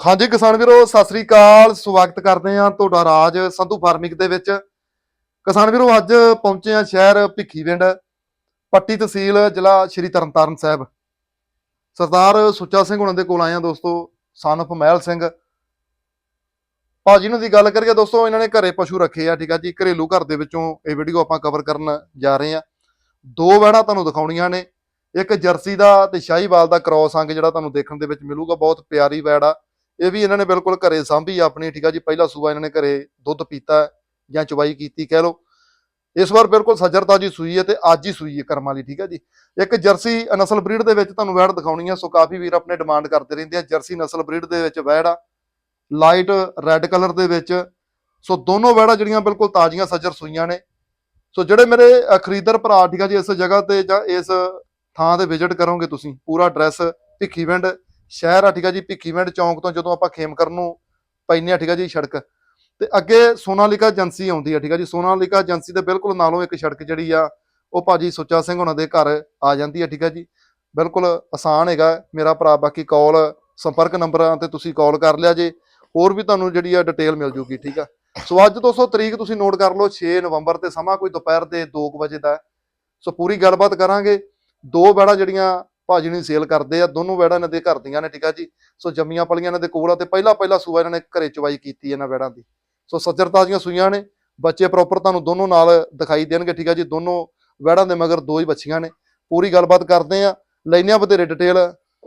ਹਾਂਜੀ ਕਿਸਾਨ ਵੀਰੋ, ਸਤਿ ਸ੍ਰੀ ਅਕਾਲ। ਸਵਾਗਤ ਕਰਦੇ ਹਾਂ ਤੁਹਾਡਾ ਰਾਜ ਸੰਧੂ ਫਾਰਮਿੰਗ ਦੇ ਵਿੱਚ। ਕਿਸਾਨ ਵੀਰੋ, ਅੱਜ ਪਹੁੰਚੇ ਹਾਂ ਸ਼ਹਿਰ ਭਿੱਖੀਵਿੰਡ, ਪੱਟੀ ਤਹਿਸੀਲ, ਜ਼ਿਲ੍ਹਾ ਸ਼੍ਰੀ ਤਰਨਤਾਰਨ ਸਾਹਿਬ। ਸਰਦਾਰ ਸੁੱਚਾ ਸਿੰਘ ਹੁਣਾਂ ਦੇ ਕੋਲ ਆਏ ਹਾਂ ਦੋਸਤੋ, ਸਨਫ ਮਹਿਲ ਸਿੰਘ। ਭਾਜੀ ਨੂੰ ਦੀ ਗੱਲ ਕਰੀਏ ਦੋਸਤੋ, ਇਹਨਾਂ ਨੇ ਘਰੇ ਪਸ਼ੂ ਰੱਖੇ ਆ, ਠੀਕ ਆ ਜੀ। ਘਰੇਲੂ ਘਰ ਦੇ ਵਿੱਚੋਂ ਇਹ ਵੀਡੀਓ ਆਪਾਂ ਕਵਰ ਕਰਨ ਜਾ ਰਹੇ ਹਾਂ। ਦੋ ਵਹਿਣਾ ਤੁਹਾਨੂੰ ਦਿਖਾਉਣੀਆਂ ਨੇ। ਇੱਕ ਜਰਸੀ ਦਾ ਤੇ ਸ਼ਾਹੀਵਾਲ ਦਾ ਕ੍ਰੋਸ ਅੰਗ ਜਿਹੜਾ ਤੁਹਾਨੂੰ ਦੇਖਣ ਦੇ ਵਿੱਚ ਮਿਲੂਗਾ। ਬਹੁਤ ਪਿਆਰੀ ਵੈੜ ਆ। ਇਹ ਵੀ ਇਹਨਾਂ ਨੇ ਬਿਲਕੁਲ ਘਰੇ ਸਾਂਭੀ ਆ ਆਪਣੀ ਠੀਕ ਆ ਜੀ? ਪਹਿਲਾ ਸੂਆ ਇਹਨਾਂ ਨੇ ਘਰੇ ਦੁੱਧ ਪੀਤਾ ਹੈ ਜਾਂ ਚਵਾਈ ਕੀਤੀ ਕਹਿ ਲਓ। ਇਸ ਵਾਰ ਬਿਲਕੁਲ ਸੱਜਰਤਾ ਜੀ ਸੂਈ ਹੈ ਤੇ ਅੱਜ ਹੀ ਸੂਈ ਹੈ ਕਰਮਾਂ ਲਈ ਠੀਕ ਹੈ ਜੀ? ਇੱਕ ਜਰਸੀ ਨਸਲ ਬਰੀਡ ਦੇ ਵਿੱਚ ਤੁਹਾਨੂੰ ਵੈੜ ਦਿਖਾਉਣੀ ਹੈ ਸੋ ਕਾਫੀ ਵੀਰ ਆਪਣੇ ਡਿਮਾਂਡ ਕਰਦੇ ਰਹਿੰਦੇ ਆ। ਜਰਸੀ ਨਸਲ ਬਰੀਡ ਦੇ ਵਿੱਚ ਵੈੜ ਆ ਲਾਈਟ ਰੈੱਡ ਕਲਰ ਦੇ ਵਿੱਚ। ਸੋ ਦੋਨੋਂ ਵੈੜਾਂ ਜਿਹੜੀਆਂ ਬਿਲਕੁਲ ਤਾਜ਼ੀਆਂ ਸੱਜਰ ਸੂਈਆਂ ਨੇ। ਸੋ ਜਿਹੜੇ ਮੇਰੇ ਅ, ਭਰਾ ਠੀਕ ਆ ਜੀ ਇਸ ਜਗ੍ਹਾ ਤੇ ਜਾਂ ਇਸ ਥਾਂ ਤੇ ਵਿਜ਼ਿਟ ਕਰੋਗੇ ਤੁਸੀਂ ਪੂਰਾ ਐਡਰੈਸ ਭਿੱਖੀਵਿੰਡ ਸ਼ਹਿਰ ਆ, ਠੀਕ ਆ ਜੀ, ਭਿੱਖੀਵਿੰਡ ਚੌਂਕ ਤੋਂ ਜਦੋਂ ਆਪਾਂ ਖੇਮਕਰਨ ਨੂੰ ਪੈਨੇ ਆ, ਠੀਕ ਆ ਜੀ, ਸੜਕ। ਤੇ ਅੱਗੇ ਸੋਨਾਲੀਕਾ ਏਜੰਸੀ ਆਉਂਦੀ ਆ, ਠੀਕ ਆ ਜੀ, ਸੋਨਾਲੀਕਾ ਏਜੰਸੀ ਦੇ ਬਿਲਕੁਲ ਨਾਲੋਂ ਇੱਕ ਸੜਕ ਜਿਹੜੀ ਆ, ਉਹ ਭਾਜੀ ਸੁੱਚਾ ਸਿੰਘ ਉਹਨਾਂ ਦੇ ਘਰ ਆ ਜਾਂਦੀ ਆ, ਠੀਕ ਆ ਜੀ। ਬਿਲਕੁਲ ਆਸਾਨ ਹੈਗਾ, ਮੇਰਾ ਭਰਾ ਬਾਕੀ ਕਾਲ, ਸੰਪਰਕ ਨੰਬਰਾਂ ਤੇ ਤੁਸੀਂ ਕਾਲ ਕਰ ਲਿਆ ਜੇ, ਹੋਰ ਵੀ ਤੁਹਾਨੂੰ ਜਿਹੜੀ ਆ ਡਿਟੇਲ ਮਿਲ ਜੂਗੀ, ਠੀਕ ਆ। ਸੋ ਅੱਜ ਦੋਸਤੋ ਤਰੀਕ ਤੁਸੀਂ ਨੋਟ ਕਰ ਲਓ 6 ਨਵੰਬਰ ਤੇ ਸਮਾਂ ਕੋਈ ਦੁਪਹਿਰ ਦੇ 2 ਵਜੇ ਦਾ ਸੋ ਪੂਰੀ ਗੱਲਬਾਤ ਕਰਾਂਗੇ, ਦੋ ਬੈੜਾ ਜਿਹੜੀਆਂ ਭਾਜੀ ਨੇ ਸੇਲ ਕਰਦੇ ਆ, ਦੋਨੋਂ ਵੈੜਾਂ ਇਹਨਾਂ ਦੇ ਘਰ ਦੀਆਂ ਨੇ, ਠੀਕ ਆ ਜੀ? ਸੋ ਜੰਮੀਆਂ ਪਲੀਆਂ ਇਹਨਾਂ ਦੇ ਕੋਲ ਆ ਤੇ ਪਹਿਲਾ ਪਹਿਲਾ ਸੂਆ ਇਹਨਾਂ ਨੇ ਘਰੇ ਚਵਾਈ ਕੀਤੀ ਇਹਨਾਂ ਬੈੜਾਂ ਦੀ। ਸੋ ਸੱਜਰ ਤਾਜ਼ੀਆਂ ਸੂਈਆਂ ਨੇ, ਬੱਚੇ ਪ੍ਰੋਪਰ ਤੁਹਾਨੂੰ ਦੋਨੋਂ ਨਾਲ ਦਿਖਾਈ ਦੇਣਗੇ, ਠੀਕ ਆ ਜੀ? ਦੋਨੋਂ ਬੈੜਾਂ ਦੇ ਮਗਰ ਦੋ ਹੀ ਬੱਚੀਆਂ ਨੇ। ਪੂਰੀ ਗੱਲਬਾਤ ਕਰਦੇ ਆ। ਲੈਨੇ ਆ ਬਥੇਰੇ ਡਿਟੇਲ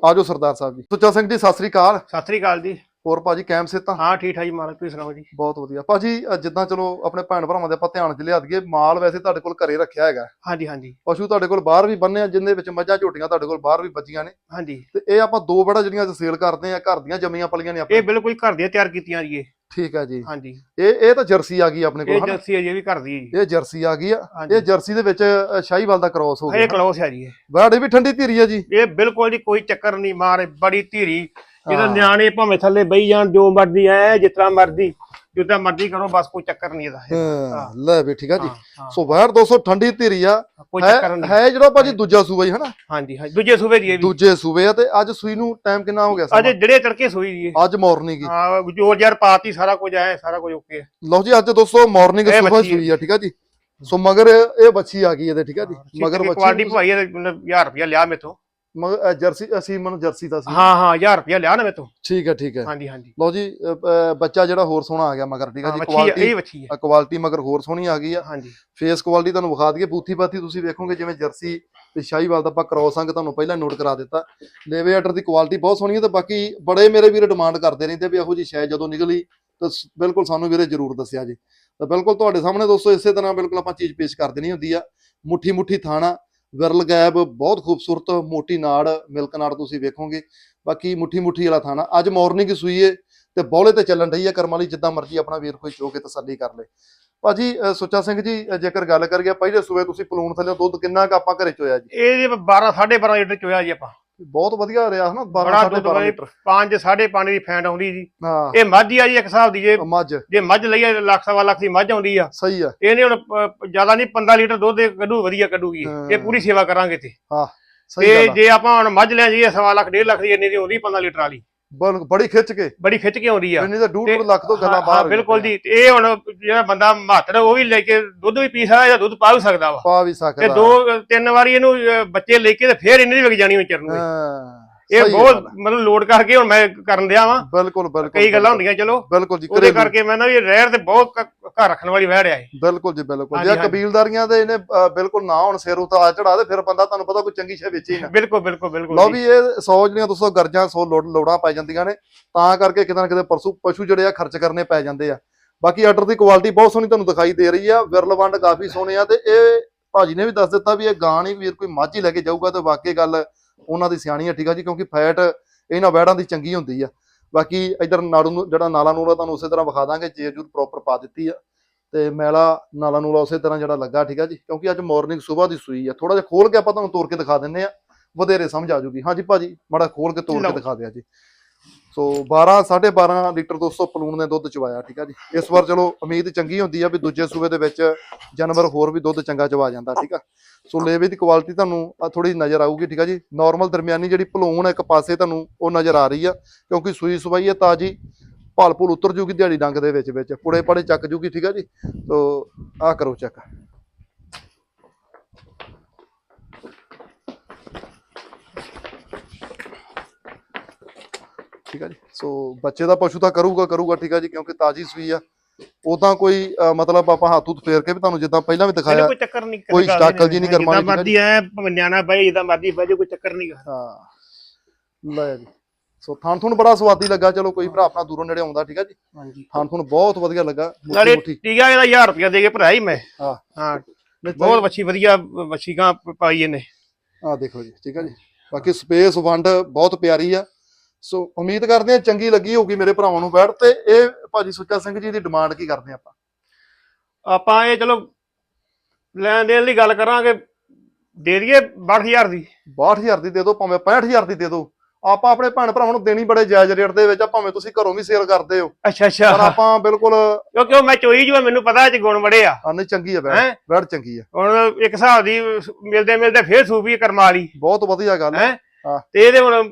ਆਜੋ ਸਰਦਾਰ ਸਾਹਿਬ ਜੀ। ਸੁੱਚਾ ਸਿੰਘ ਜੀ, ਸਤਿ ਸ੍ਰੀ ਅਕਾਲ। ਸਤਿ ਸ੍ਰੀ ਅਕਾਲ ਜੀ। ਹੋਰ ਭਾਜੀ ਕੈਮ ਸੇ ਤਾਂ ਹਾਂ ਠੀਕ ਠਾਕ ਜੀ ਮਾਲਕ ਤੁਸੀਂ ਸੁਣਾਓ ਜੀ? ਬਹੁਤ ਵਧੀਆ। ਭਾਜੀ ਅ, ਜਿੱਦਾਂ ਚਲੋ ਆਪਣੇ ਭੈਣ ਭਰਾਵਾਂ ਦੇ ਆਪਾਂ ਧਿਆਨ ਚ ਲਿਆ ਦਈਏ ਮਾਲ ਵੈਸੇ ਤੁਹਾਡੇ ਕੋਲ ਘਰੇ ਰੱਖਿਆ ਹੈਗਾ। ਹਾਂਜੀ ਹਾਂਜੀ। ਪਸ਼ੂ ਤੁਹਾਡੇ ਕੋਲ ਬਾਹਰ ਵੀ ਬੰਨੇ ਆ ਜਿੰਦੇ ਵਿੱਚ ਮੱਝਾਂ ਝੋਟੀਆਂ ਤੁਹਾਡੇ ਕੋਲ ਬਾਹਰ ਵੀ ਬੱਜੀਆਂ ਨੇ। ਹਾਂਜੀ। ਤੇ ਇਹ ਆਪਾਂ ਦੋ ਬੜਾ ਜਿਹੜੀਆਂ ਸੇਲ ਕਰਦੇ ਆ ਘਰ ਦੀਆਂ ਜੰਮੀਆਂ ਪਲੀਆਂ ਨੇ ਇਹ ਆਪਣੇ ਬਿਲਕੁਲ ਘਰ ਦੀਆਂ ਤਿਆਰ ਕੀਤੀਆਂ ਜੀ ਇਹ। ਠੀਕ ਆ ਜੀ। ਹਾਂਜੀ। ਇਹ ਇਹ ਤਾਂ ਜਰਸੀ ਆ ਗਈ ਆਪਣੇ ਕੋਲ ਇਹ ਹਨਾ? ਜਰਸੀ ਹੈ ਜੀ ਇਹ ਵੀ ਘਰ ਦੀ ਹੈ ਜੀ। ਇਹ ਜਰਸੀ ਆ ਗਈ ਆ। ਹਾਂਜੀ। ਇਹ ਜਰਸੀ ਦੇ ਵਿੱਚ ਅ, ਸ਼ਾਹੀਵਾਲ ਦਾ ਕ੍ਰਾਸ ਹੋ ਇਹ ਗਿਆ। ਕਲੋਸ ਹੈ ਜੀ ਇਹ। ਬਾੜੀ ਵੀ ਠੰਡੀ ਧੀਰੀ ਆ ਜੀ। ਇਹ ਬਿਲਕੁਲ ਜੀ ਕੋਈ ਚੱਕਰ ਨਹੀਂ ਮਾਰੇ ਬੜੀ ਧੀਰੀ। ਜਿਹਦਾ ਹਾਂ। ਨਿਆਣੇ ਭਾਵੇਂ ਥੱਲੇ ਬਈ ਜਾਣ ਜੋ ਮਰਜ਼ੀ ਐ ਜਿਸ ਤਰ੍ਹਾਂ ਮਰਜ਼ੀ ਜਿੱਦਾਂ ਮਰਜ਼ੀ ਕਰੋ ਬਸ ਕੋਈ ਚੱਕਰ ਨਹੀਂ ਇਹਦਾ। ਲੈ ਵੀ ਠੀਕ ਆ ਜੀ। ਸੋ ਬਾਹਰ 200 ਠੰਡੀ ਧੀਰੀ ਆ। ਹੈ ਜਿਹੜਾ ਭਾਜੀ ਦੂਜਾ ਸੂਬਾ ਹੀ ਹਨਾ? ਹਾਂਜੀ ਹਾਂਜੀ ਦੂਜੇ ਸੂਬੇ ਦੀ ਇਹ ਵੀ। ਦੂਜੇ ਸੂਬੇ ਆ ਤੇ ਅੱਜ ਸੂਈ ਨੂੰ ਟਾਈਮ ਕਿੰਨਾ ਹੋ ਗਿਆ ਅਜੇ ਜਿਹੜੇ ਤੜਕੇ ਸੋਈ ਜੀ ਅੱਜ ਮਾਰਨਿੰਗ ਹੀ। ਹਾਂ ਜੋਰ ਜਾਰ ਪਾਤੀ ਸਾਰਾ ਕੁਝ ਐ ਸਾਰਾ ਕੁਝ ਓਕੇ ਲਓ ਜੀ ਅੱਜ ਦੋਸਤੋ ਮਾਰਨਿੰਗ ਹੈ। ਸੂਈ ਆ ਠੀਕ ਆ ਜੀ। ਸੋ ਮਗਰ ਇਹ ਬੱਚੀ ਆ ਗਈ ਇਹਦੇ ਠੀਕ ਆ ਜੀ। ਮਗਰ ਕੁਆਲਿਟੀ ਬੱਚੀ ਭਾਈ ਇਹ 1000 ਰੁਪਇਆ ਲਿਆ ਮੇਥੋਂ। ਮਗਰ ਜਰਸੀ ਅਸੀਂ ਮਨ ਜਰਸੀ ਦਾ ਸੀ ਹਾਂ ਹਾਂ 1000 ਰੁਪਇਆ ਲਿਆ ਨਾ ਮੇਥੋਂ ਠੀਕ ਹੈ ਠੀਕ ਹੈ। ਹਾਂਜੀ ਹਾਂਜੀ। ਲਓ ਜੀ ਬੱਚਾ ਜਿਹੜਾ ਹੋਰ ਸੋਹਣਾ ਆ ਗਿਆ ਮਗਰ ਠੀਕ ਹਾਂ, ਜੀ ਕੁਆਲਿਟੀ ਇਹ ਵੱਛੀ ਹੈ ਕੁਆਲਿਟੀ ਮਗਰ ਹੋਰ ਸੋਹਣੀ ਆ ਗਈ ਆ। ਹਾਂਜੀ। ਫੇਸ ਕੁਆਲਿਟੀ ਤੁਹਾਨੂੰ ਵਿਖਾ ਦਈਏ ਬੂਥੀ ਬਾਥੀ ਤੁਸੀਂ ਵੇਖੋਗੇ ਜਿਵੇਂ ਜਰਸੀ ਤੇ ਸ਼ਾਹੀਵਾਲ ਦਾ ਆਪਾਂ ਕ੍ਰੋਸ ਅੰਗ ਤੁਹਾਨੂੰ ਪਹਿਲਾਂ ਨੋਟ ਕਰਾ ਦਿੱਤਾ। ਲੇਵੇ ਆਰਡਰ ਦੀ ਕੁਆਲਿਟੀ ਬਹੁਤ ਸੋਹਣੀ ਹੈ ਤੇ ਬਾਕੀ ਬੜੇ ਮੇਰੇ ਵੀਰ ਡਿਮਾਂਡ ਕਰਦੇ ਰਹਿੰਦੇ ਵੀ ਇਹੋ ਜੀ ਸ਼ੈ ਜਦੋਂ ਨਿਕਲੀ ਤਾਂ ਬਿਲਕੁਲ ਸਾਨੂੰ ਵੀਰੇ ਜਰੂਰ ਦੱਸਿਆ ਜੀ। ਤਾਂ ਬਿਲਕੁਲ ਤੁਹਾਡੇ ਸਾਹਮਣੇ ਦੋਸਤੋ ਇਸੇ ਤਰ੍ਹਾਂ ਬਿਲਕੁਲ ਆਪਾਂ ਚੀਜ਼ ਪੇਸ਼ ਕਰ ਦੇਣੀ ਹੁੰਦੀ ਆ। ਮੁੱਠੀ ਮੁੱਠੀ ਥਾਣਾ ਵਿਰਲ ਗੈਬ ਬਹੁਤ ਖੂਬਸੂਰਤ ਮੋਟੀ ਨਾੜ ਮਿਲਕ ਨਾੜ ਤੁਸੀਂ ਵੇਖੋਗੇ। ਬਾਕੀ ਮੁੱਠੀ ਮੁੱਠੀ ਵਾਲਾ ਥਾਣਾ। ਅੱਜ ਮਾਰਨਿੰਗ ਸੂਈਏ ਏ ਤੇ ਬੌਲੇ ਤੇ ਚੱਲਣ ਰਹੀ ਹੈ ਕਰਮ ਵਾਲੀ ਜਿੱਦਾਂ ਮਰਜ਼ੀ ਆਪਣਾ ਵੀਰ ਕੋਈ ਚੋ ਕੇ ਤਸੱਲੀ ਕਰ ਲੇ। ਭਾਜੀ ਅ, ਸੁੱਚਾ ਸਿੰਘ ਜੀ ਜੇਕਰ ਗੱਲ ਕਰੀਏ ਪਹਿਲੇ ਸੂਏ ਤੁਸੀਂ ਪਲੂਣ ਥੱਲੇ ਦੁੱਧ ਕਿੰਨਾ ਕ ਆਪਾਂ ਘਰੇ ਚੋਇਆ ਜੀ? ਇਹ ਜੀ 12 12.5 ਲੀਟਰ ਚੋਇਆ ਜੀ ਆਪਾਂ। ਬਹੁਤ ਵਧੀਆ ਰਿਹਾ ਹਨਾ 12 ਬੜਾ ਦੁੱਧ 12 ਵਾਲੀ ਲੀਟਰ। 5 5.5 ਦੀ ਫੈਂਟ ਆਉਂਦੀ ਜੀ। ਹਾਂ। ਇਹ ਮੱਝ ਹੀ ਆ ਜੀ ਇੱਕ ਹਿਸਾਬ ਦੀ ਜੇ ਮੱਝ। ਜੇ ਮੱਝ ਲਈਏ ਲੱਖ ਸਵਾ ਲੱਖ ਦੀ ਮੱਝ ਆਉਂਦੀ ਆ। ਸਹੀ ਆ। ਇਹ ਨਹੀਂ ਹੁਣ ਜ਼ਿਆਦਾ ਨਹੀਂ 15 ਲੀਟਰ ਦੁੱਧ ਕੱਢੂ ਵਧੀਆ ਕੱਢੂਗੀ। ਇਹ। ਹਾਂ। ਪੂਰੀ ਸੇਵਾ ਕਰਾਂਗੇ ਤੇ ਸਹੀ ਗੱਲ ਆ। ਜੇ ਆਪਾਂ ਹੁਣ ਮੱਝ ਲੈ ਜਾਈਏ ਸਵਾ ਲੱਖ ਡੇਢ ਲੱਖ ਦੀ ਇੰਨੀ ਦੀ ਆਉਂਦੀ 15 ਲੀਟਰ ਵਾਲੀ। ਬੜੀ ਖਿੱਚ ਕੇ। ਬੜੀ ਖਿੱਚ ਕੇ ਆਉਂਦੀ ਆ। ਇੰਨੀ ਤਾਂ ਡੂਢ ਤੇ- ਡੂਢ ਲੱਖ ਤੋਂ ਗੱਲਾਂ ਬਾਹਰ ਬਿਲਕੁਲ। ਜੀ। ਤੇ ਇਹ ਹੁਣ ਜਿਹੜਾ ਬੰਦਾ ਮਾਤਰ ਉਹ ਵੀ ਲੈ ਕੇ ਦੁੱਧ ਵੀ ਪੀ ਸਕਦਾ ਜਾਂ ਦੁੱਧ ਪਾ ਵੀ ਸਕਦਾ ਵਾ। ਪਾ ਵੀ ਤੇ ਸਕਦਾ ਦੋ ਤਿੰਨ ਵਾਰੀ ਇਹਨੂੰ ਬੱਚੇ ਲੈ ਕੇ ਤੇ ਫੇਰ ਇੰਨੀ ਦੀ ਵਿਕ ਜਾਣੀ ਵਿਚਰ ਨੂੰ। ਹਾਂ। ਇਹ ਸਹੀ ਬਹੁਤ ਗੱਲ। ਮਤਲਬ ਲੋਡ ਕਰਕੇ ਹੁਣ ਮੈਂ ਕਰਨ ਦਿਆ ਵਾਂ ਬਿਲਕੁਲ ਬਿਲਕੁਲ ਕਈ ਗੱਲਾਂ। ਹੁੰਦੀਆਂ ਚਲੋ ਬਿਲਕੁਲ ਜੀ ਉਹਦੇ ਘਰੇਲੂ। ਕਰਕੇ ਮੈਂ ਨਾ ਵੀ ਰਹਿਰ ਤੇ ਬਹੁਤ ਘਰ ਰੱਖਣ ਵਾਲੀ ਵਹਿੜ ਆ ਇਹ ਬਿਲਕੁਲ ਜੀ ਬਿਲਕੁਲ ਜੇ ਹਾਂਜੀ। ਕਬੀਲਦਾਰੀਆਂ ਦੇ ਇਹਨੇ ਅ, ਬਿਲਕੁਲ ਨਾ ਹੁਣ ਸਿਰ ਉਤਾਰ ਚੜਾ ਦੇ ਫਿਰ ਬੰਦਾ ਤੁਹਾਨੂੰ ਪਤਾ ਕੋਈ ਚੰਗੀ ਸ਼ੈ ਵੇਚੇ ਹੀ ਨਾ ਬਿਲਕੁਲ ਬਿਲਕੁਲ ਬਿਲਕੁਲ ਲਓ ਜੀ। ਵੀ ਇਹ 100 ਜਿਹੜੀਆਂ ਦੋਸਤੋ ਗਰਜਾਂ 100 ਲੋੜ ਲੋੜਾਂ ਪੈ ਜਾਂਦੀਆਂ ਨੇ ਤਾਂ ਕਰਕੇ ਕਿਤੇ ਨਾ ਕਿਤੇ ਪਰਸੂ ਪਸ਼ੂ ਜਿਹੜੇ ਆ ਖਰਚ ਕਰਨੇ ਪੈ ਜਾਂਦੇ ਆ ਬਾਕੀ ਆਰਡਰ ਦੀ ਕੁਆਲਿਟੀ ਬਹੁਤ ਸੋਹਣੀ ਤੁਹਾਨੂੰ ਦਿਖਾਈ ਦੇ ਰਹੀ ਆ ਵਿਰਲ ਵੰਡ ਕਾਫੀ ਸੋਹਣੇ ਆ ਤੇ ਇਹ ਭਾਜੀ ਨੇ ਵੀ ਦੱਸ ਦਿੱਤਾ ਵੀ ਇਹ ਗਾਂ ਨਹੀਂ ਵੀਰ ਕੋਈ ਮੱਝ ਲੈ ਕੇ ਜਾਊਗਾ ਤੇ ਵਾਕਈ ਗੱਲ ਉਹਨਾਂ ਦੀ ਸਿਆਣੀ ਆ ਠੀਕ ਆ ਜੀ ਕਿਉਂਕਿ ਫੈਟ ਇਹਨਾਂ ਵੈੜਾਂ ਦੀ ਚੰਗੀ ਹੁੰਦੀ ਆ। ਬਾਕੀ ਇਧਰ ਨਾੜੂ ਜਿਹੜਾ ਨਾਲਾ ਨੂਲਾ ਤੁਹਾਨੂੰ ਉਸੇ ਤਰ੍ਹਾਂ ਵਿਖਾ ਦਾਂਗੇ ਜੇਬ ਜੂਰ ਪ੍ਰੋਪਰ ਪਾ ਦਿੱਤੀ ਆ। ਤੇ ਮੈਲਾ ਨਾਲਾ ਨੂਲਾ ਉਸੇ ਤਰ੍ਹਾਂ ਜਿਹੜਾ ਲੱਗਾ ਠੀਕ ਆ ਜੀ ਕਿਉਂਕਿ ਅੱਜ ਮਾਰਨਿੰਗ ਸਵੇਰ ਦੀ ਸੂਈ ਆ। ਥੋੜਾ ਜਿਹਾ ਖੋਲ ਕੇ ਆਪਾਂ ਤੁਹਾਨੂੰ ਤੋੜ ਕੇ ਦਿਖਾ ਦਿੰਨੇ ਆ ਵਧੇਰੇ ਸਮਝ ਆ ਜੂਗੀ। ਹਾਂਜੀ ਭਾਜੀ ਮਾੜਾ ਖੋਲ ਕੇ ਤੋੜ ਕੇ। ਦਿਖਾ ਦਿਆ ਜੀ। ਸੋ 12 12.5 ਲੀਟਰ ਦੋਸਤੋ ਪਲੂਣ ਨੇ ਦੁੱਧ ਚਵਾਇਆ, ਠੀਕ ਆ ਜੀ। ਇਸ ਵਾਰ ਚਲੋ ਉਮੀਦ ਚੰਗੀ ਹੁੰਦੀ ਆ ਵੀ ਦੂਜੇ ਸੂਬੇ ਦੇ ਵਿੱਚ ਜਾਨਵਰ ਹੋਰ ਵੀ ਦੁੱਧ ਚੰਗਾ ਚਵਾ ਜਾਂਦਾ, ਠੀਕ ਆ। ਸੋ ਲੇਵੇ ਦੀ ਕੁਆਲਿਟੀ ਤੁਹਾਨੂੰ ਥੋੜੀ ਨਜ਼ਰ ਆਊਗੀ, ਠੀਕ ਆ ਜੀ। ਨਾਰਮਲ ਦਰਮਿਆਨੀ ਜਿਹੜੀ ਪਲੂਣ ਇੱਕ ਪਾਸੇ ਤੁਹਾਨੂੰ ਉਹ ਨਜ਼ਰ ਆ ਰਹੀ ਆ, ਕਿਉਂਕਿ ਸੂਈ ਸਵਾਈ ਹੈ ਤਾਜੀ ਭਲ ਭੁਲ ਉਤਰ ਜੂਗੀ ਦਿਹਾੜੀ ਡੰਗ ਦੇ ਵਿੱਚ ਵਿੱਚ ਪੁੜੇ ਪੜੇ ਚੱਕ ਜੂਗੀ, ਠੀਕ ਆ ਜੀ। ਸੋ ਆਹ ਕਰੋ ਚੈੱਕ ਠੀਕ ਆ ਜੀ। ਸੋ ਬੱਚੇ ਦਾ ਪਸ਼ੂ ਤਾਂ ਕਰੂਗਾ ਕਰੂਗਾ ਠੀਕ ਆ ਜੀ ਕਿਉਂਕਿ ਤਾਜੀ ਸੂਈ ਆ। ਉਦਾਂ ਕੋਈ ਮਤਲਬ ਆਪਾਂ ਹੱਥ ਹੁੱਥ ਫੇਰ ਕੇ ਵੀ ਤੁਹਾਨੂੰ ਜਿੱਦਾਂ ਪਹਿਲਾਂ ਵੀ ਦਿਖਾਇਆ ਕੋਈ ਚੱਕਰ ਨਹੀਂ ਕੋਈ ਸਟਾਕਲ ਜੀ ਨਹੀਂ ਕਰਵਾਉਣੀ, ਜਿੱਦਾਂ ਮਰਦੀ ਐ ਨਿਆਣਾ ਬਈ ਜਿੱਦਾਂ ਮਰਦੀ ਜਾਓ, ਕੋਈ ਚੱਕਰ ਨਹੀਂ ਹਾਂ। ਲੈ ਜੀ। ਸੋ ਥਾਨ ਤੁਹਾਨੂੰ ਬੜਾ ਸਵਾਦੀ ਲੱਗਾ ਚਲੋ ਕੋਈ ਭਰਾ ਆਪਣਾ ਦੂਰੋਂ ਨੇੜੇ ਆਉਂਦਾ ਠੀਕ ਆ ਜੀ। ਹਾਂਜੀ। ਤੁਹਾਨੂੰ ਬਹੁਤ ਵਧੀਆ ਲੱਗਾ ਮੁੱਠੀ ਨਾਲੇ ਮੁੱਠੀ ਟੀਕਾ ਇਹਦਾ 1000 ਰੁਪਇਆ ਦੇ ਕੇ ਭਰਾਈ ਮੈਂ। ਹਾਂ। ਹਾਂ ਬਹੁਤ ਵੱਛੀ ਵਧੀਆ ਵੱਛੀ ਗਾਂ ਪਾਈ ਇਹਨੇ। ਆਹ ਦੇਖੋ ਜੀ ਠੀਕ ਆ ਜੀ। ਬਾਕੀ ਸਪੇਸ ਵੰਡ ਬਹੁਤ ਪਿਆਰੀ ਆ। ਸੋ ਉਮੀਦ ਕਰਦੇ ਆ ਚੰਗੀ ਲੱਗੀ ਹੋਊਗੀ ਮੇਰੇ ਭਰਾਵਾਂ ਨੂੰ ਬੈਠ ਤੇ। ਇਹ ਭਾਜੀ ਸੁੱਚਾ ਸਿੰਘ ਜੀ ਦੀ ਡਿਮਾਂਡ ਕੀ ਕਰਦੇ ਆ ਆਪਾਂ? ਆਪਾਂ ਇਹ ਚਲੋ ਲੈਣ ਦੇਣ ਦੀ ਗੱਲ ਕਰਾਂਗੇ। ਦੇ ਦਈਏ 62000 ਦੀ। 62000 ਦੀ ਦੇ ਦਿਓ ਭਾਵੇਂ 65000 ਦੀ ਦੇ ਦਿਓ। ਆਪਾਂ ਆਪਣੇ ਭੈਣ ਭਰਾਵਾਂ ਨੂੰ ਦੇਣੀ ਬੜੇ ਜਾਇਜ਼ ਰੇਟ ਦੇ ਵਿੱਚ ਆ ਭਾਵੇਂ ਤੁਸੀਂ ਘਰੋਂ ਵੀ ਸੇਲ ਕਰਦੇ ਹੋ। ਅੱਛਾ ਅੱਛਾ। ਪਰ ਆਪਾਂ ਬਿਲਕੁਲ ਕਿਉਂਕਿ ਉਹ ਮੈਂ ਚੋਈ ਜੋ ਮੈਨੂੰ ਪਤਾ ਇਹ ਚ ਗੁਣ ਬੜੇ ਆ। ਆਨੇ ਚੰਗੀ ਆ ਬੈਠ ਹੈਂ? ਬੈਠ। ਚੰਗੀ ਆ। ਹੁਣ ਇੱਕ ਹਿਸਾਬ ਦੀ ਮਿਲਦੇ ਮਿਲਦੇ ਫੇਰ ਸੂਪੀ ਕਰਮਾ ਵਾਲੀ ਬਹੁਤ ਵਧੀਆ ਗੱਲ ਹੈ ਹੈਂ? ਹਾਂ। ਤੇ ਇਹਦੇ ਹੁਣ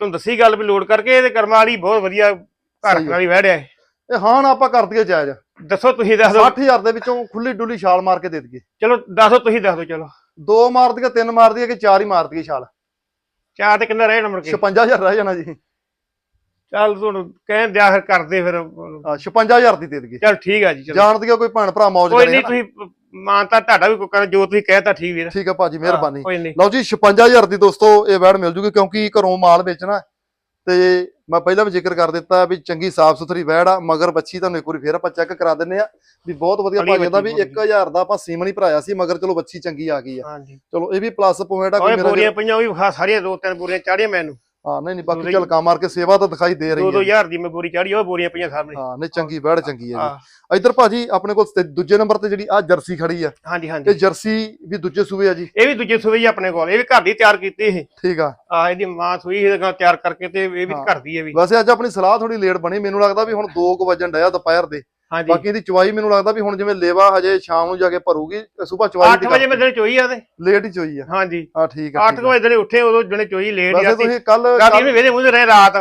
ਤੁਹਾਨੂੰ ਦੱਸੀ ਗੱਲ ਵੀ ਲੋਡ ਕਰਕੇ ਇਹਦੇ ਕਰਮਾ ਵਾਲੀ ਬਹੁਤ ਵਧੀਆ ਘਰ ਆ। ਵਾਲੀ ਵੜਿਆ ਇਹ ਹਾਂ ਨਾ ਆਪਾਂ ਕਰ ਦਈਏ ਜਾਇਜ਼। ਦੱਸੋ ਤੁਸੀਂ ਦੱਸ ਦਿਓ। 60000 ਦੇ ਵਿੱਚੋਂ ਖੁੱਲੀ ਡੁੱਲੀ ਛਾਲ ਮਾਰ ਕੇ ਦੇ ਦਈਏ। ਚਲੋ ਦੱਸੋ ਤੁਸੀਂ ਦੱਸ ਦਿਓ ਚਲੋ। ਦੋ ਮਾਰ ਦਈਏ ਤਿੰਨ ਮਾਰ ਦਈਏ ਕਿ ਚਾਰ ਹੀ ਮਾਰ ਦਈਏ ਛਾਲ? ਚਾਰ ਤੇ ਕਿੰਨਾ ਰਹਿ ਨੰਬਰ ਕੇ? 56000 ਰਹਿ ਜਾਣਾ ਜੀ। ਚੱਲ ਤੁਹਾਨੂੰ ਕਹਿਣ ਦਿਆ ਫਿਰ ਕਰਦੇ ਫਿਰ। ਹਾਂ, 56000 ਦੀ ਦੇ ਦਈਏ। ਚੱਲ ਠੀਕ ਆ ਜੀ ਚਲੋ। ਜਾਣ ਦਈਏ ਕੋਈ ਭੈਣ ਭਰਾ ਮੌਜ ਕੋਈ ਕਰੇ ਨਹੀਂ ਨਾ। ਤੁਸੀਂ ਮਾਨਤਾ ਤੁਹਾਡਾ ਵੀ ਕੋਈ ਕਰ ਜੋ ਤੁਸੀਂ ਕਹਿਤਾ ਠੀਕ ਵੀਰ। ਠੀਕ ਆ ਭਾਜੀ ਮਿਹਰਬਾਨੀ। ਕੋਈ ਨਹੀਂ। ਲਓ ਜੀ 56000 ਦੀ ਦੋਸਤੋ ਇਹ ਵੈੜ ਮਿਲ ਜੂਗੀ ਕਿਉਂਕਿ ਘਰੋਂ ਮਾਲ ਵੇਚਣਾ ਤੇ ਮੈਂ ਪਹਿਲਾਂ ਵੀ ਜ਼ਿਕਰ ਕਰ ਦਿੱਤਾ ਵੀ ਚੰਗੀ ਸਾਫ਼ ਸੁਥਰੀ ਵੈੜ ਆ ਮਗਰ ਬੱਚੀ ਤੁਹਾਨੂੰ ਇੱਕ ਵਾਰੀ ਫੇਰ ਆਪਾਂ ਚੈੱਕ ਕਰਾ ਦਿੰਨੇ ਆ ਵੀ ਬਹੁਤ ਵਧੀਆ ਭਾਜੀ ਦਾ ਵੀ ਬੱਚੀ, 1000 ਦਾ ਆਪਾਂ ਸੀਮਨ ਹੀ ਭਰਾਇਆ ਸੀ ਮਗਰ ਚਲੋ ਬੱਚੀ ਚੰਗੀ ਆ ਗਈ ਆ। ਹਾਂਜੀ। ਚਲੋ ਇਹ ਵੀ ਪਲੱਸ ਪੁਆਇੰਟ ਆ ਕੋਈ ਓਏ ਮੇਰਾ ਬੋਰੀਆਂ ਪਈਆਂ ਉਹ ਵੀ ਸਾਰੀਆਂ ਦੋ ਤਿੰਨ ਬੋਰੀਆਂ ਚਾੜੀਆਂ ਮੈਨੂੰ। ਹਾਂ ਨਹੀਂ ਨਹੀਂ ਬਾਕੀ ਝਲਕਾ ਮਾਰ ਕੇ ਸੇਵਾ ਤਾਂ ਦਿਖਾਈ ਦੇ ਰਹੀ ਹੈ। ਹਜ਼ਾਰ ਦੀ ਮੈਂ ਬੋਰੀ ਚਾੜੀ ਉਹ ਬੋਰੀਆਂ ਪਈਆਂ ਸਾਹਮਣੇ। ਹਾਂ ਨਹੀਂ ਚੰਗੀ ਵੈੜ ਚੰਗੀ ਹੈ ਜੀ। ਇੱਧਰ ਭਾਜੀ ਆਪਣੇ ਕੋਲ ਦੂਜੇ ਨੰਬਰ ਤੇ ਜਿਹੜੀ ਆ ਜਰਸੀ ਖੜੀ ਆ ਹਾਂਜੀ ਇਹ ਹਾਂਜੀ ਜਰਸੀ ਵੀ ਦੂਜੇ ਸੂਬੇ ਆ ਜੀ। ਇਹ ਵੀ ਦੂਜੇ ਸੂਬੇ ਹੀ ਆਪਣੇ ਕੋਲ ਇਹ ਵੀ ਘਰ ਦੀ ਤਿਆਰ ਕੀਤੀ ਇਹ। ਠੀਕ ਆ। ਆ ਇਹਦੀ ਮਾਂ ਸੂਈ ਇਹਦੇ ਤਿਆਰ ਕਰਕੇ ਤੇ ਇਹ ਵੀ। ਘਰ ਦੀ ਹੈ ਵੀ। ਵੈਸੇ ਅੱਜ ਆਪਣੀ ਸਲਾਹ ਥੋੜੀ ਲੇਟ ਬਣੀ ਮੈਨੂੰ ਲੱਗਦਾ ਵੀ ਹੁਣ 2 ਵਜਣ ਡਿਆ ਦੁਪਹਿਰ ਦੇ। ਹਾਂਜੀ। ਬਾਕੀ ਇਹਦੀ ਚਵਾਈ ਮੈਨੂੰ ਲੱਗਦਾ ਵੀ ਹੁਣ ਜਿਵੇਂ ਲੇਵਾ ਹਜੇ ਸ਼ਾਮ ਨੂੰ ਜਾ ਕੇ ਭਰੂਗੀ ਸਵੇਰ ਚਵਾਈ 8 ਵਜੇ ਮੈਂ ਦਿਨ ਚੋਈ ਆ ਤੇ ਲੇਟ ਹੀ ਚੋਈ ਆ। ਹਾਂਜੀ। ਹਾਂ ਠੀਕ ਆ 8 ਵਜੇ ਦਿਨ ਉੱਠੇ ਉਦੋਂ ਜਣੇ ਚੋਈ ਲੇਟ ਵੈਸੇ ਜਾਂਦੀ ਤੁਸੀਂ ਕੱਲ ਰਾਤੀ ਇਹਨੂੰ ਵੇਦੇ ਮੂੰਹ ਰਹੇ ਰਾਤ।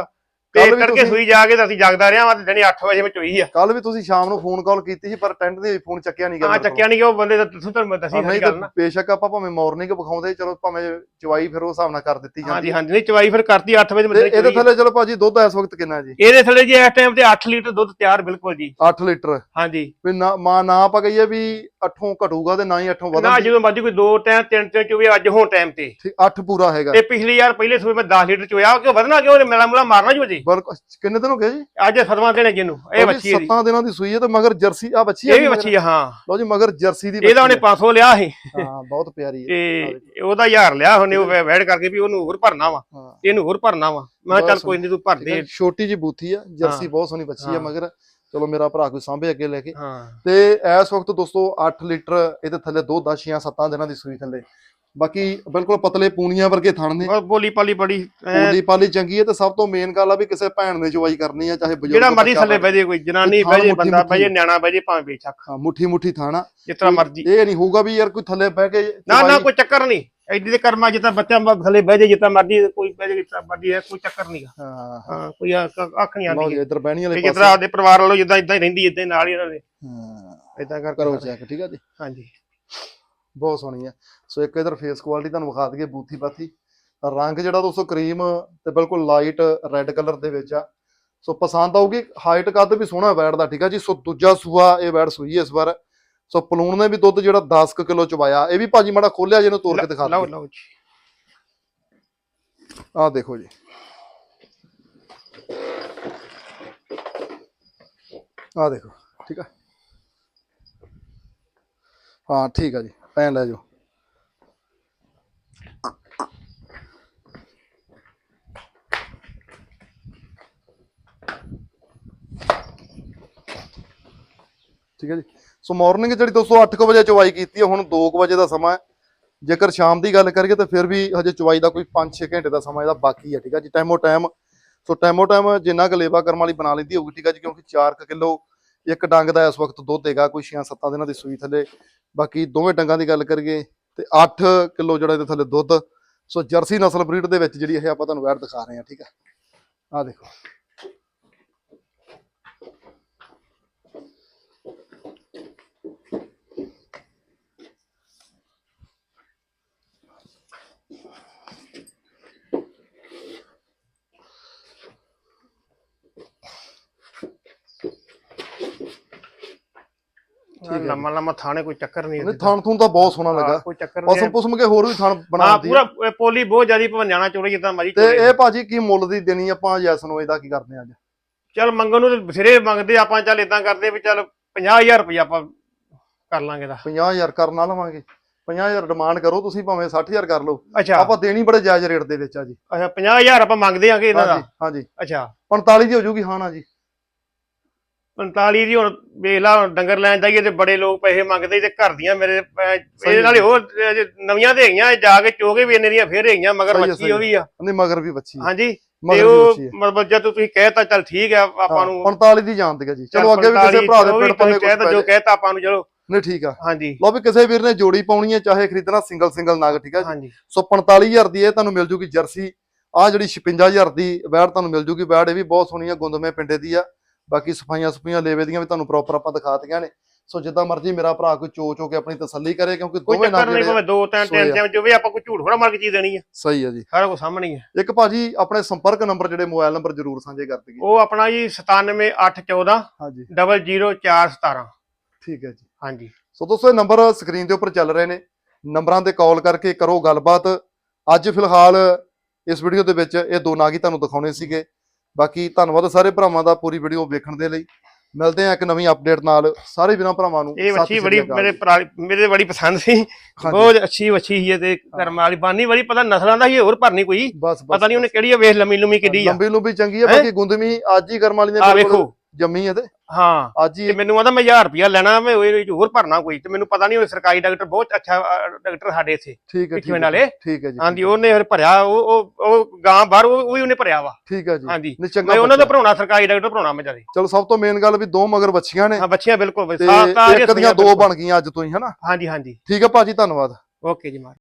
ਤੇ ਕੱਲ੍ਹ ਵੀ ਕਰਕੇ ਤੁਸੀਂ- ਸੂਈ ਜਾ ਕੇ ਤਾਂ ਅਸੀਂ ਜਾਗਦਾ ਰਿਹਾ ਵਾ ਤੇ ਜਣੇ 8 ਵਜੇ ਮੈਂ ਚੋਈ ਆ। ਕੱਲ ਵੀ ਤੁਸੀਂ ਸ਼ਾਮ ਨੂੰ ਫੋਨ ਕਾਲ ਕੀਤੀ ਸੀ ਪਰ ਟੈਂਟ ਦੇ ਫੋਨ ਚੱਕਿਆ ਨਹੀਂ ਗਿਆ ਹਾਂ ਚੱਕਿਆ ਨਹੀਂ ਉਹ ਬੰਦੇ ਦਾ ਦੱਸੋ ਤੁਹਾਨੂੰ ਮੈਂ ਦੱਸੀ ਨਹੀਂ ਤਾਂ ਨਾ। ਬੇਸ਼ੱਕ ਆਪਾਂ ਭਾਵੇਂ ਮਾਰਨਿੰਗ ਵਿਖਾਉਂਦੇ ਚਲੋ ਭਾਵੇਂ ਚਵਾਈ ਫਿਰ ਉਹ ਹਿਸਾਬ ਨਾਲ ਕਰ ਦਿੱਤੀ ਜਾਂਦੀ ਹਾਂਜੀ ਹਾਂਜੀ ਨਹੀਂ ਚਵਾਈ ਫਿਰ ਕਰਤੀ 8 ਵਜੇ ਤੇ ਦਿਨ ਇਹਦੇ ਆ। ਥੱਲੇ ਚਲੋ ਭਾਜੀ ਦੁੱਧ ਇਸ ਵਕਤ ਕਿੰਨਾ ਜੀ? ਇਹਦੇ ਥੱਲੇ ਜੀ ਇਸ ਟਾਈਮ ਤੇ 8 ਲੀਟਰ ਦੁੱਧ ਤਿਆਰ ਬਿਲਕੁਲ ਜੀ। 8 ਲੀਟਰ। ਹਾਂਜੀ। ਵੀ ਨਾ ਮਾਂ ਨਾ ਆਪਾਂ ਕਹੀਏ ਵੀ 8ੋਂ ਘਟੂਗਾ ਤੇ ਨਾ ਹੀ 8ੋਂ ਨਾ ਜਦੋਂ ਮਰਜ਼ੀ ਕੋਈ ਦੋ ਟਾਈਮ ਤਿੰਨ ਟਾਈਮ ਚੋਵੇ ਅੱਜ ਹੋਣ ਟਾਈਮ ਤੇ। 8 ਪੂਰਾ ਹੈਗਾ। ਤੇ ਪਿਛਲੀ ਯਾਰ ਪਹਿਲੇ ਸੂਏ ਮੈਂ 10 ਲੀਟਰ ਚੋਇਆ ਕਿ ਵਧਣਾ ਕਿਉਂ? ਮੇਲਾ ਮੁਲਾ ਮਾਰਨਾ ਜੋ ਜੀ? ਬਲ ਕਿੰਨੇ ਦਿਨ ਹੋ ਗਏ ਜੀ? ਅੱਜ ਫਤਵਾ ਦੇਣੇ ਜਿਹਨੂੰ ਇਹ ਬੱਚੀ ਇਹਦੀ 7 ਦਿਨਾਂ ਦੀ ਸੂਈ ਹੈ ਤੇ ਮਗਰ ਜਰਸੀ ਆ ਬੱਚੀ ਇਹ ਵੀ ਬੱਚੀ ਆ ਹਾਂ ਲਓ ਜੀ ਮਗਰ ਜਰਸੀ ਦੀ ਇਹਦਾ ਉਹਨੇ ਬੱਚੀ 500 ਲਿਆ ਸੀ। ਹੈ। ਹਾਂ ਬਹੁਤ ਪਿਆਰੀ ਹੈ। ਤੇ ਉਹਦਾ ਹਜ਼ਾਰ ਲਿਆ ਉਹਨੇ ਉਹ ਵੈੜ ਕਰਕੇ ਵੀ ਉਹਨੂੰ ਹੋਰ ਭਰਨਾ ਵਾ। ਹਾਂ। ਇਹਨੂੰ ਹੋਰ ਭਰਨਾ ਵਾ। ਮੈਂ ਚੱਲ ਕੋਈ ਨਹੀਂ ਤੂੰ ਭਰ ਹੈ, ਦੇ ਛੋਟੀ ਜੀ ਬੂਥੀ ਆ ਜਰਸੀ ਹਾਂ। ਬਹੁਤ ਸੋਹਣੀ ਬੱਚੀ ਆ ਹਾਂ। ਮਗਰ। ਚਲੋ ਮੇਰਾ ਭਰਾ ਕੋਈ ਸਾਂਭੇ ਅੱਗੇ ਲੈ ਕੇ। ਹਾਂ। ਤੇ ਇਸ ਵਕਤ ਦੋਸਤੋ 8 ਲੀਟਰ ਇਹਦੇ ਥੱਲੇ ਦੁੱਧ ਆ 6-7 ਦਿਨਾਂ ਦੀ ਸੂਈ ਥੱਲੇ। ਬਾਕੀ ਬਿਲਕੁਲ ਪਤਲੇ ਪੂਣੀਆਂ ਵਰਗੇ ਥਣ ਨੇ। ਬਹੁਤ ਬੋਲੀ ਪਾਲੀ ਬੜੀ ਐਂ ਪੂਲੀ ਪਾਲੀ ਚੰਗੀ ਹੈ ਤੇ ਸਭ ਤੋਂ ਮੇਨ ਗੱਲ ਆ ਵੀ ਕਿਸੇ ਭੈਣ ਨੇ ਚਵਾਈ ਕਰਨੀ ਆ ਚਾਹੇ ਬਜ਼ੁਰਗ ਜਿਹੜਾ ਮਰਜ਼ੀ ਬੱਚਾ ਥੱਲੇ ਬਹਿ ਜੇ ਕੋਈ ਜਨਾਨੀ ਬਹਿ ਜੇ ਬੰਦਾ ਬਹਿ ਜੇ। ਨਿਆਣਾ ਬਹਿ ਜੇ ਭਾਵੇਂ ਬੇਸ਼ੱਕ। ਹਾਂ, ਮੁੱਠੀ ਮੁੱਠੀ ਥਾਣਾ ਜਿਸ ਤਰ੍ਹਾਂ ਮਰਜ਼ੀ। ਇਹ ਨਹੀਂ ਹੋਊਗਾ ਵੀ ਯਾਰ ਕੋਈ ਥੱਲੇ ਬਹਿ ਕੇ ਨਾ ਨਾ ਕੋਈ ਚੱਕਰ ਨਹੀਂ। ਐਡੀ ਦੇ ਕਰਮਾ ਜਿੱਦਾਂ ਬੱਚਾ ਮ- ਥੱਲੇ ਬਹਿ ਜੇ ਜਿੱਦਾਂ ਮਰਜ਼ੀ ਕੋਈ ਬਹਿ ਜੇ ਜਿੱਦਾਂ ਮਰਜ਼ੀ ਹੈ ਕੋਈ ਚੱਕਰ ਨਹੀਂਗਾ ਹਾਂ ਹਾਂ ਕੋਈ ਆ- ਅੱਖ ਨਹੀਂ ਲਓ ਆਉਂਦੀ ਜੀ ਇੱਧਰ ਬਹਿਣੀ ਤੇ ਵਾਲੇ ਜਿਸ ਤਰ੍ਹਾਂ ਆਪਦੇ ਪਰਿਵਾਰ ਵੱਲੋਂ ਜਿੱਦਾਂ ਇਦਾਂ ਹੀ ਰਹਿੰਦੀ ਇਦਾਂ ਨਾਲ ਹੀ ਇਹਨਾਂ ਦੇ। ਹਾਂ। ਇਦਾਂ ਕਰ ਕਰੋ ਚੈੱਕ ਠੀਕ ਆ ਜੀ? ਹਾਂਜੀ। ਬਹੁਤ ਸੋਹਣੀ ਆ ਸੋ ਇੱਕ ਇਧਰ ਫੇਸ ਕੁਆਲਿਟੀ ਤੁਹਾਨੂੰ ਵਿਖਾ ਦਈਏ ਬੂਥੀ ਬਾਥੀ ਰੰਗ ਜਿਹੜਾ ਦੋਸਤੋ ਕਰੀਮ ਤੇ ਬਿਲਕੁਲ ਲਾਈਟ ਰੈੱਡ ਕਲਰ ਦੇ ਵਿੱਚ ਆ। ਸੋ ਪਸੰਦ ਆਊਗੀ ਹਾਈਟ ਕੱਦ ਵੀ ਸੋਹਣਾ ਬੈਠਦਾ ਠੀਕ ਆ ਜੀ? ਸੋ ਦੂਜਾ ਸੂਆ ਇਹ ਬੈਠ ਸੂਈ ਹੈ ਇਸ ਵਾਰ। ਸੋ ਪਲੂਣ ਨੇ ਵੀ ਦੁੱਧ ਜਿਹੜਾ 10 ਕਿਲੋ ਚਵਾਇਆ। ਇਹ ਵੀ ਭਾਜੀ ਮਾੜਾ ਖੋਲਿਆ ਜਿਹਨੂੰ ਤੋੜ ਕੇ ਦਿਖਾ ਲਓ ਲਓ ਜੀ। ਆਹ ਦੇਖੋ ਜੀ। ਆਹ ਦੇਖੋ ਠੀਕ ਆ? ਹਾਂ ਠੀਕ ਆ ਜੀ। ਐਂ ਲੈ ਜਾਓ। ਠੀਕ ਹੈ ਜੀ। ਸੋ ਮਾਰਨਿੰਗ ਜਿਹੜੀ ਦੋਸਤੋ 8:00 ਵਜੇ ਚਵਾਈ ਕੀਤੀ ਹੈ, ਹੁਣ 2:00 ਵਜੇ ਦਾ ਸਮਾਂ ਹੈ। ਜੇਕਰ ਸ਼ਾਮ ਦੀ ਗੱਲ ਕਰੀਏ ਤਾਂ ਫਿਰ ਵੀ ਹਜੇ ਚਵਾਈ ਦਾ ਕੋਈ 5-6 ਘੰਟੇ ਦਾ ਸਮਾਂ ਇਹਦਾ ਬਾਕੀ ਹੈ, ਠੀਕ ਹੈ ਜੀ। ਟਾਈਮੋ ਟਾਈਮ ਸੋ ਟਾਈਮੋ ਟਾਈਮ ਜਿੰਨਾ ਕੁ ਲੇਵਾ ਕਰਮ ਵਾਲੀ ਬਣਾ ਲੈਂਦੀ ਹੋਊਗੀ, ਠੀਕ ਹੈ ਜੀ, ਕਿਉਂਕਿ 4 ਕਿਲੋ ਇੱਕ ਡੰਗ ਦਾ ਇਸ ਵਕਤ ਦੁੱਧ ਹੈਗਾ, ਕੋਈ 6-7 ਦਿਨਾਂ ਦੀ ਸੂਈ ਥੱਲੇ। ਬਾਕੀ ਦੋਵੇਂ ਡੰਗਾਂ ਦੀ ਗੱਲ ਕਰੀਏ ਤੇ 8 ਕਿਲੋ ਜਿਹੜਾ ਇਹਦੇ ਥੱਲੇ ਦੁੱਧ। ਸੋ ਜਰਸੀ ਨਸਲ ਬਰੀਡ ਦੇ ਵਿੱਚ ਜਿਹੜੀ ਇਹ ਆਪਾਂ ਤੁਹਾਨੂੰ ਵੈਟ ਦਿਖਾ ਰਹੇ ਹਾਂ, ਠੀਕ ਆ ਆ ਦੇਖੋ। ਲੰਮਾ ਲੰਮਾ ਥਾਣੇ ਕੋਈ ਚੱਕਰ ਨਹੀਂ ਨਹੀਂ ਥਣ ਥੂਣ ਤਾਂ ਬਹੁਤ ਸੋਹਣਾ ਲੱਗਾ। ਕੋਈ ਚੱਕਰ ਨਹੀਂ ਪਸਮ ਪੁਸਮ ਕੇ ਹੋਰ ਵੀ ਥਣ ਬਣਾ ਹਾਂ ਪੂਰਾ ਪੋਲੀ ਬਹੁਤ ਜ਼ਿਆਦੀ ਭਵੰਜਾਣਾ ਚੋਰੀ ਜਿੱਦਾਂ ਮਰਜ਼ੀ ਤੇ ਇਹ ਭਾਜੀ ਕੀ ਮੁੱਲ ਦੀ ਦੇਣੀ ਆਪਾਂ ਯੈਸ ਨੋ ਇਹਦਾ ਕੀ ਕਰਦੇ ਅੱਜ? ਚੱਲ ਮੰਗਣ ਨੂੰ ਬਥੇਰੇ ਮੰਗਦੇ ਆਪਾਂ ਚੱਲ ਇਦਾਂ ਕਰਦੇ ਵੀ ਚੱਲ 50000 ਰੁਪਇਆ ਆਪਾਂ ਕਰ ਲਾਂਗੇ ਦਾ। 50000 ਕਰ ਨਾ ਲਵਾਂਗੇ। 50000 ਡਿਮਾਂਡ ਕਰੋ ਤੁਸੀਂ ਭਾਵੇਂ 60000 ਕਰ ਲਓ। ਆਪਾਂ ਦੇਣੀ ਬੜੇ ਜਾਇਜ਼ ਰੇਟ ਦੇ ਵਿੱਚ ਆ ਜੀ। ਅੱਛਾ 50000 ਆਪਾਂ ਮੰਗਦੇ ਆਂਗੇ ਇਹਨਾਂ ਦਾ। ਹਾਂਜੀ ਹਾਂਜੀ। ਅੱਛਾ। 45 ਦੀ ਹੋ ਜੂਗੀ ਹਾਂ ਨਾ ਜੀ। 45 ਦੀ ਹੁਣ ਵੇਖ ਲਾ ਹੁਣ ਡੰਗਰ ਲੈਣ ਜਾਈਏ ਤੇ ਬੜੇ ਲੋਕ ਪੈਸੇ ਮੰਗਦੇ ਤੇ ਘਰ ਦੀਆਂ ਮੇਰੇ ਇਹਦੇ ਨਾਲ ਹੀ ਹੋਰ ਨਵੀਆਂ ਤੇ ਹੈਗੀਆਂ ਇਹ ਜਾ ਕੇ ਚੋਗੇ ਵੀ ਇੰਨੇ ਦੀਆਂ ਫੇਰ ਹੈਗੀਆਂ ਮਗਰ ਸਹੀ ਹੈ, ਮੱਛੀ ਉਹ ਵੀ ਆ। ਨਹੀਂ ਮਗਰ ਵੀ ਬੱਚੀ ਹੈ ਹਾਂਜੀ ਤੇ ਮਗਰ ਵੀ ਉਹ ਬੱਚੀ ਹੈ ਮਤਲਬ ਜਦ ਤੁਸੀਂ ਕਹਿਤਾ ਚੱਲ ਠੀਕ ਆ ਆਪਾਂ ਨੂੰ 45 ਦੀ ਜਾਣਦੇ ਜੀ। ਚੱਲ ਅੱਗੇ ਵੀ ਕਿਸੇ 45 ਭਰਾ ਦੇ ਉਹ ਵੀ ਪਿੰਡ ਪੱਲੇ ਤੁਸੀਂ ਕਹਿਤਾ ਕੁਝ ਜੋ ਕਹਿਤਾ ਆਪਾਂ ਨੂੰ ਚਲੋ। ਨਹੀਂ ਠੀਕ ਆ। ਹਾਂਜੀ। ਲਓ ਵੀ ਕਿਸੇ ਵੀਰ ਨੇ ਜੋੜੀ ਪਾਉਣੀ ਹੈ ਚਾਹੇ ਖਰੀਦਣਾ ਸਿੰਗਲ ਸਿੰਗਲ ਨਗ ਠੀਕ ਆ ਜੀ। ਹਾਂਜੀ। ਸੋ 45000 ਦੀ ਇਹ ਤੁਹਾਨੂੰ ਮਿਲ ਜੂਗੀ ਜਰਸੀ। ਆ ਜਿਹੜੀ 56000 ਦੀ ਵੈੜ ਤੁਹਾਨੂੰ ਮਿਲ ਜੂਗੀ। ਵੈੜ ਇਹ ਵੀ ਬਹੁਤ ਸੋਹਣੀ ਆ ਗੁੰਦਮੇ ਪਿੰਡੇ ਦੀ ਆ। ਬਾਕੀ ਸਫਾਈਆਂ ਸਫਾਈਆਂ ਲੇਵੇ ਦੀਆਂ ਵੀ ਤੁਹਾਨੂੰ ਪ੍ਰੋਪਰ ਆਪਾਂ ਦਿਖਾਤੀਆਂ ਨੇ। ਸੋ ਜਿੱਦਾਂ ਮਰਜ਼ੀ ਮੇਰਾ ਭਰਾ ਕੋਈ ਚੋ ਚੋ ਕੇ ਆਪਣੀ ਤਸੱਲੀ ਕਰੇ ਕਿਉਂਕਿ ਕੋਈ ਦੋਵੇਂ ਨਹੀਂ ਜਿਹੜੇ ਆ, ਭਾਵੇਂ ਦੋ ਤਿੰਨ ਤਿੰਨ ਆ। ਟਾਈਮ ਜੋ ਵੀ ਆਪਾਂ ਕੋਈ ਝੂਠ ਥੋੜਾ ਮਾਰ ਕੇ ਚੀਜ਼ ਦੇਣੀ ਆ। ਸਹੀ ਹੈ ਜੀ। ਸਾਰਾ ਕੁਝ ਸਾਹਮਣੇ ਹੀ ਆ। ਇੱਕ ਭਾਜੀ ਆਪਣੇ ਸੰਪਰਕ ਨੰਬਰ ਜਿਹੜੇ ਮੋਬਾਈਲ ਨੰਬਰ ਜ਼ਰੂਰ ਸਾਂਝੇ ਕਰ ਦਈਏ। ਉਹ ਆਪਣਾ ਜੀ 97814 ਹਾਂਜੀ। 00417 ਠੀਕ ਹੈ ਜੀ। ਹਾਂਜੀ। ਸੋ ਦੋਸਤੋ ਇਹ ਨੰਬਰ ਸਕਰੀਨ ਦੇ ਉੱਪਰ ਚੱਲ ਰਹੇ ਨੇ। ਨੰਬਰਾਂ ਤੇ ਕਾਲ ਕਰਕੇ ਕਰੋ ਗੱਲਬਾਤ। ਅੱਜ ਫਿਲਹਾਲ ਇਸ ਵੀਡੀਓ ਦੇ ਵਿੱਚ ਇਹ ਦੋ ਨਾਗੀ ਤੁਹਾਨੂੰ ਦਿਖਾਉਣੇ ਸੀਗੇ। ਬਾਕੀ ਧੰਨਵਾਦ ਸਾਰੇ ਭਰਾਵਾਂ ਦਾ ਪੂਰੀ ਵੀਡੀਓ ਵੇਖਣ ਦੇ ਲਈ। ਮਿਲਦੇ ਆ ਇੱਕ ਨਵੀਂ ਅਪਡੇਟ ਨਾਲ। ਸਾਰੇ ਵੀਰਾਂ ਭਰਾਵਾਂ ਨੂੰ ਇਹ ਵੱਛੀ ਬੜੀ ਮੇਰੇ ਮੇਰੇ ਬੜੀ ਪਸੰਦ ਸੀ। ਬਹੁਤ ਅੱਛੀ ਵੱਛੀ ਇਹ ਤੇ ਕਰਮ ਵਾਲੀ। ਬਾਨੀ ਬੜੀ ਪਤਾ ਨਸਲਾਂ ਦਾ ਹੀ ਹੋਰ ਭਰਨੀ ਕੋਈ। ਪਤਾ ਨਹੀਂ ਉਹਨੇ ਕਿਹੜੀ ਆ ਵੇਖ ਲੰਮੀ ਲੰਮੀ ਕਿੱਡੀ ਆ। ਲੰਬੀ ਲੰਬੀ ਚੰਗੀ ਹੈ ਹੈਂ? ਬਾਕੀ ਗੁੰਦਮੀ ਅੱਜ ਹੀ ਕਰਮ ਵਾਲੀ ਨੇ ਆ ਵੇਖੋ। ਜੰਮੀ ਹੈ ਤੇ? ਹਾਂ। ਅੱਜ ਹੀ ਤੇ ਮੈਨੂੰ ਆਦਾ ਮੈਂ 1000 ਰੁਪਇਆ ਲੈਣਾ ਮੈਂ ਵਿੱਚ ਹੋਰ ਭਰਨਾ ਕੋਈ ਤੇ ਮੈਨੂੰ ਪਤਾ ਨਹੀਂ ਉਹ ਸਰਕਾਰੀ ਡਾਕਟਰ ਬਹੁਤ ਅੱਛਾ ਡਾਕਟਰ ਸਾਡੇ ਇੱਥੇ ਠੀਕ ਹੈ ਪਿੱਛੇ ਨਾਲੇ। ਠੀਕ ਹੈ ਜੀ ਹਾਂਜੀ ਉਹਨੇ ਫਿਰ ਭਰਿਆ ਉਹ ਉਹ ਉਹ ਗਾਂ ਬਾਹਰ ਉਹ ਉਹ ਵੀ ਉਹਨੇ ਭਰਿਆ ਵਾ। ਠੀਕ ਹੈ ਜੀ। ਹਾਂਜੀ। ਮੈਂ ਉਹਨਾਂ ਦਾ। ਭਰਾਉਣਾ ਸਰਕਾਰੀ ਡਾਕਟਰ ਭਰਾਉਣਾ ਮੈਂ ਜ਼ਿਆਦਾ। ਚਲੋ ਸਭ ਤੋਂ ਮੇਨ ਗੱਲ ਵੀ ਦੋ ਮਗਰ ਬੱਚੀਆਂ ਨੇ। ਹਾਂ ਬੱਚੀਆਂ ਬਿਲਕੁਲ ਸਾਤ ਇੱਕ ਦੀਆਂ ਦੋ। ਬਣ ਗਈਆਂ ਅੱਜ ਤੋਂ ਹੀ ਹਨਾ? ਹਾਂਜੀ ਹਾਂਜੀ। ਠੀਕ ਹੈ ਭਾਜੀ ਧੰਨਵਾਦ। ਓਕੇ ਜੀ ਮਾਰ